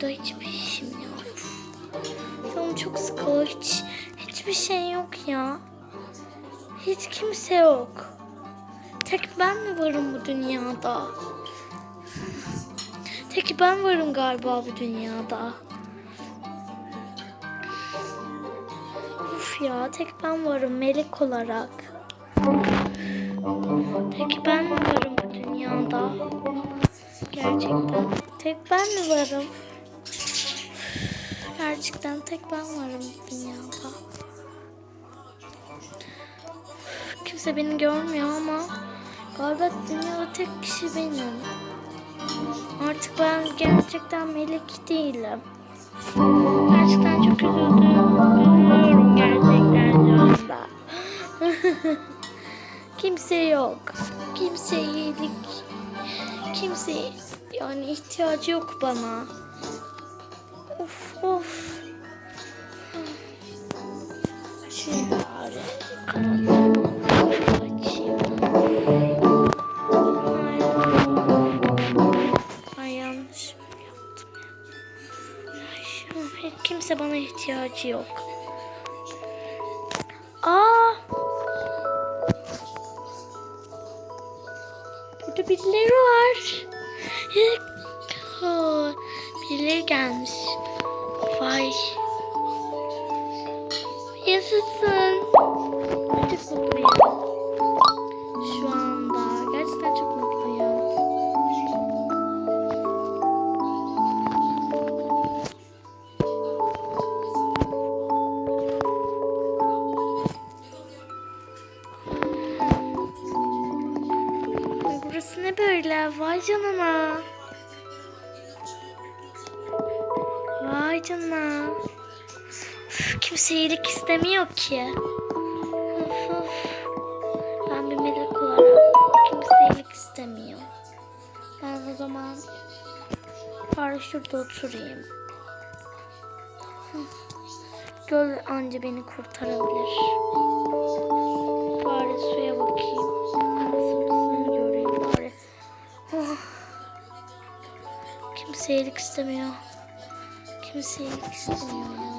Burada hiçbir işim yok. Canım çok sıkılıyor. Hiç, hiçbir şey yok ya. Hiç kimse yok. Tek ben mi varım bu dünyada? Tek ben varım galiba bu dünyada. Uf ya tek ben varım melek olarak. Tek ben mi varım bu dünyada? Gerçekten. Tek ben mi varım? Gerçekten tek ben varım dünyada. Kimse beni görmüyor ama galiba dünyada tek kişi benim. Artık ben gerçekten melek değilim. Gerçekten çok üzüldüm. Üzülüyorum gerçekten şu anda. Kimse yok. Kimse iyilik. Kimse yani ihtiyacı yok bana. Of of. Şimdi bari kapatalım. Kimse bana ihtiyacı yok. Aa! Burada birileri var. Birileri gelmiş. Yaşasın. Çok mutluyum. Şu anda. Gerçekten çok mutluyum. Burası ne böyle? Vay canına. Vay canına. Kimse iyilik istemiyor ki. Of of. Ben bir melek olarak kimse iyilik istemiyor. Ben o zaman bari şurada oturayım. Göl anca beni kurtarabilir. Bari suya bakayım. Anasını göreyim bari. Oh. Kimse iyilik istemiyor. Kimse iyilik istemiyor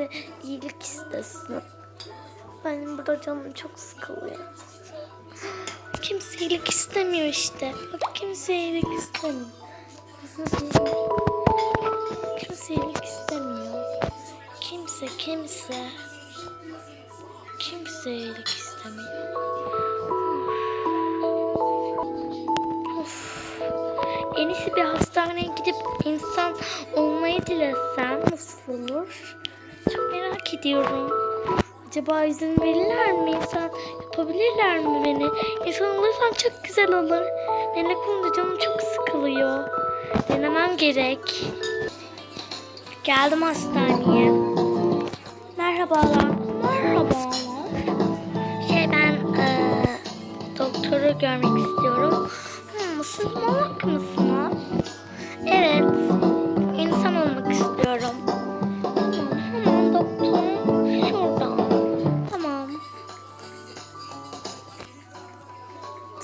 birisi iyilik istesin. Benim burada canım çok sıkılıyor. Kimse iyilik istemiyor işte. Bak kimse iyilik istemiyor. kimse iyilik istemiyor. Kimse kimse. Kimse iyilik istemiyor. Of. En iyisi bir hastaneye gidip insan olmayı dilesem nasıl olur? Çok merak ediyorum. Acaba izin verirler mi? İnsan yapabilirler mi beni? İnsan olursam çok güzel olur. Melek olunca canım çok sıkılıyor. Denemem gerek. Geldim hastaneye. Merhabalar. Merhabalar. Şey ben eee, doktoru görmek istiyorum. Hmm, siz malak mısınız?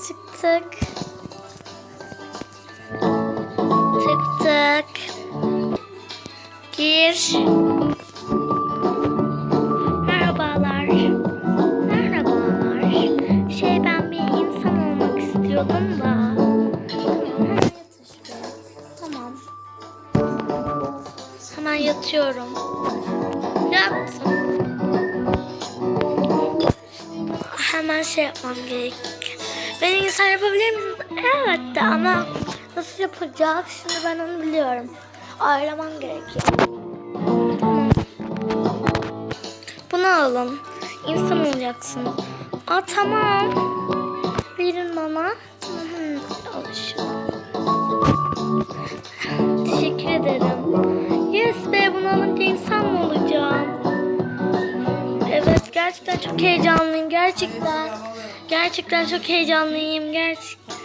Çıktık. Tık tık. Gir. Merhabalar. Merhabalar. Şey ben bir insan olmak istiyordum da. Hemen. Tamam. Hemen yatıyorum. Yattım. Hemen şey yapmam gerek. Ben insan yapabilir miyim? Evet de ama nasıl yapacak? Şimdi ben onu biliyorum. Ayırmam gerekiyor. Bunu alın. İnsan olacaksın. Aa tamam. Verin bana. Tamam. Al şunu. Teşekkür ederim. Yes be bunu alınca insan mı olacağım? Evet gerçekten çok heyecanlıyım. Gerçekten. Gerçekten çok heyecanlıyım. Gerçekten.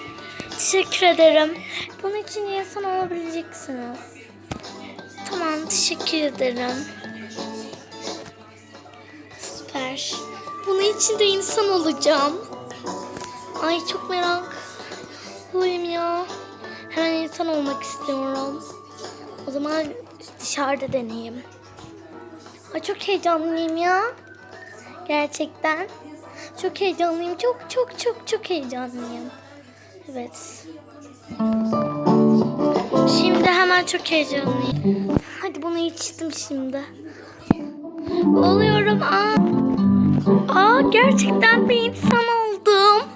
Teşekkür ederim. Bunun için insan olabileceksiniz. Tamam teşekkür ederim. yer. Bunun içinde insan olacağım. Ay çok meraklıyım ya. Hemen insan olmak istiyorum. O zaman dışarıda deneyeyim. Ay çok heyecanlıyım ya. Gerçekten. Çok heyecanlıyım. Çok çok çok çok heyecanlıyım. Evet. Şimdi hemen çok heyecanlıyım. Hadi bunu içtim şimdi. Oluyorum. Aa, aa gerçekten bir insan oldum.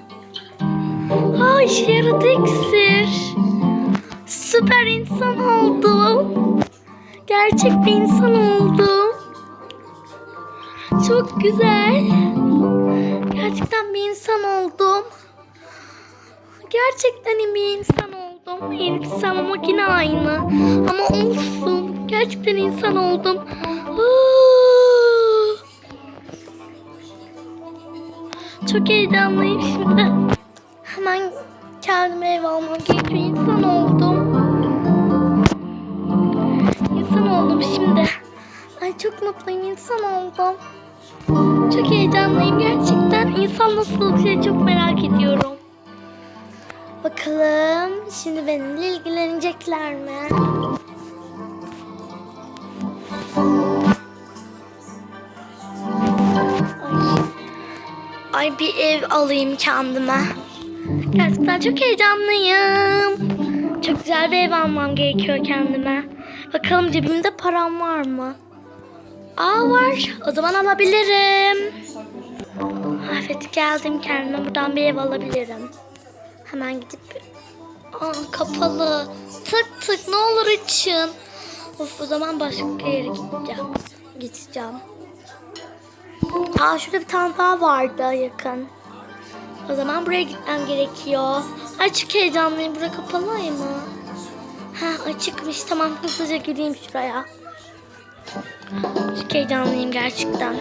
Aa işe yaradı iksir. Süper insan oldum. Gerçek bir insan oldum. Çok güzel. Gerçekten bir insan oldum. Gerçekten bir insan oldum. Benimkisi ama makine aynı. Ama olsun. Gerçekten insan oldum. Çok heyecanlıyım şimdi. Hemen kendime ev almam gerekiyor. İnsan oldum. İnsan oldum şimdi. Ay çok mutluyum. insan oldum. Çok heyecanlıyım gerçekten. İnsan nasıl şey çok merak ediyorum. Bakalım şimdi benimle ilgilenecekler mi? Ay. Ay bir ev alayım kendime. Gerçekten çok heyecanlıyım. Çok güzel bir ev almam gerekiyor kendime. Bakalım cebimde param var mı? Aa var. O zaman alabilirim. Evet geldim kendime buradan bir ev alabilirim. Hemen gidip Aa kapalı. Tık tık ne olur açın. Of o zaman başka yere gideceğim. Gideceğim. Aa şurada bir tane daha vardı yakın. O zaman buraya gitmem gerekiyor. Ay çok heyecanlıyım. Bura kapalı mı? Ha açıkmış. Tamam hızlıca gideyim şuraya. Çok heyecanlıyım gerçekten.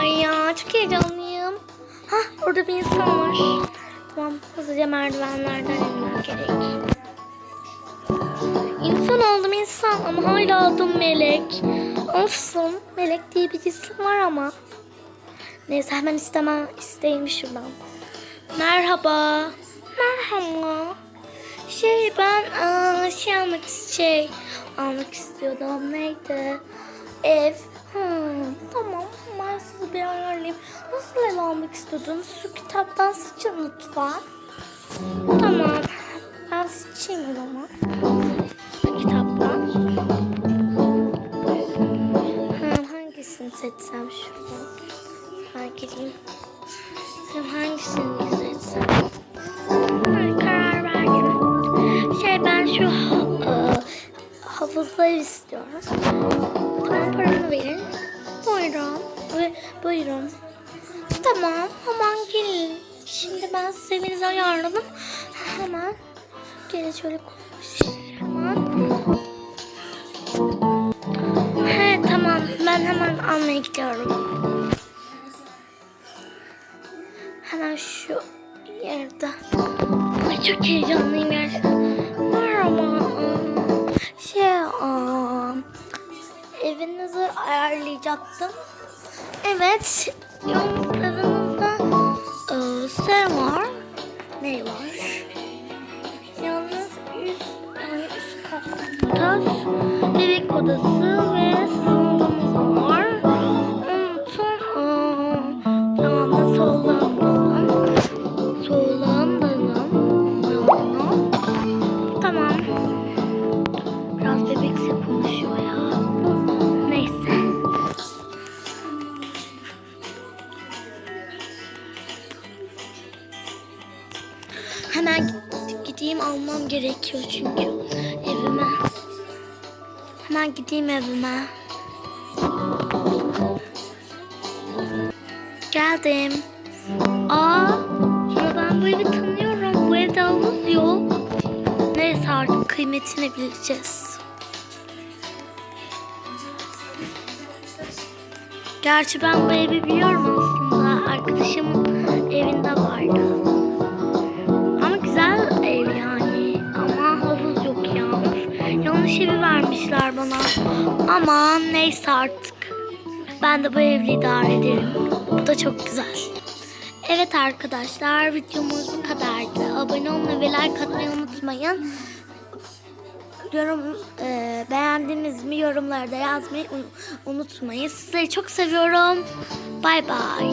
Ay ya çok heyecanlıyım. Hah orada bir insan var. Tamam hızlıca merdivenlerden inmem gerek. İnsan oldum insan ama hala adım Melek. Olsun Melek diye bir isim var ama. Neyse hemen istemem isteyeyim şuradan. Merhaba. Merhaba. Şey ben aa, şey almak şey almak istiyordum. Neydi? Ev. Hmm, tamam ben sizi bir ayarlayayım. Nasıl ev almak istiyordunuz? Şu kitaptan seçin lütfen. Tamam. Ben seçeyim o zaman. Kitaptan. Hmm, hangisini seçsem şuradan? Ben gireyim. Hangisini havuzda ev istiyorum. Tamam paramı verin. Buyurun. Ve buyurun. Tamam hemen gelin. Şimdi ben size ayarladım. Hemen gelin şöyle konuş. Hemen. He tamam ben hemen almaya gidiyorum. Hemen şu yerde. Ay çok heyecanlıyım gerçekten. Evinizi ayarlayacaktım. Evet, yalnız evinizde e, şey var. Ne var? Yalnız üst, yani üst katta bebek odası ve salonumuz Hemen gideyim almam gerekiyor çünkü evime. Hemen gideyim evime. Geldim. Aa, ama ben bu evi tanıyorum. Bu evde havuz yok. Neyse artık kıymetini bileceğiz. Gerçi ben bu evi biliyorum aslında. Arkadaşımın evinde vardı. Vermişler bana. Aman neyse artık. Ben de bu evliliği idare ederim. Bu da çok güzel. Evet arkadaşlar videomuz bu kadardı. Abone olmayı ve like atmayı unutmayın. Yorum e, beğendiniz mi yorumlarda yazmayı un- unutmayın. Sizleri çok seviyorum. Bay bay.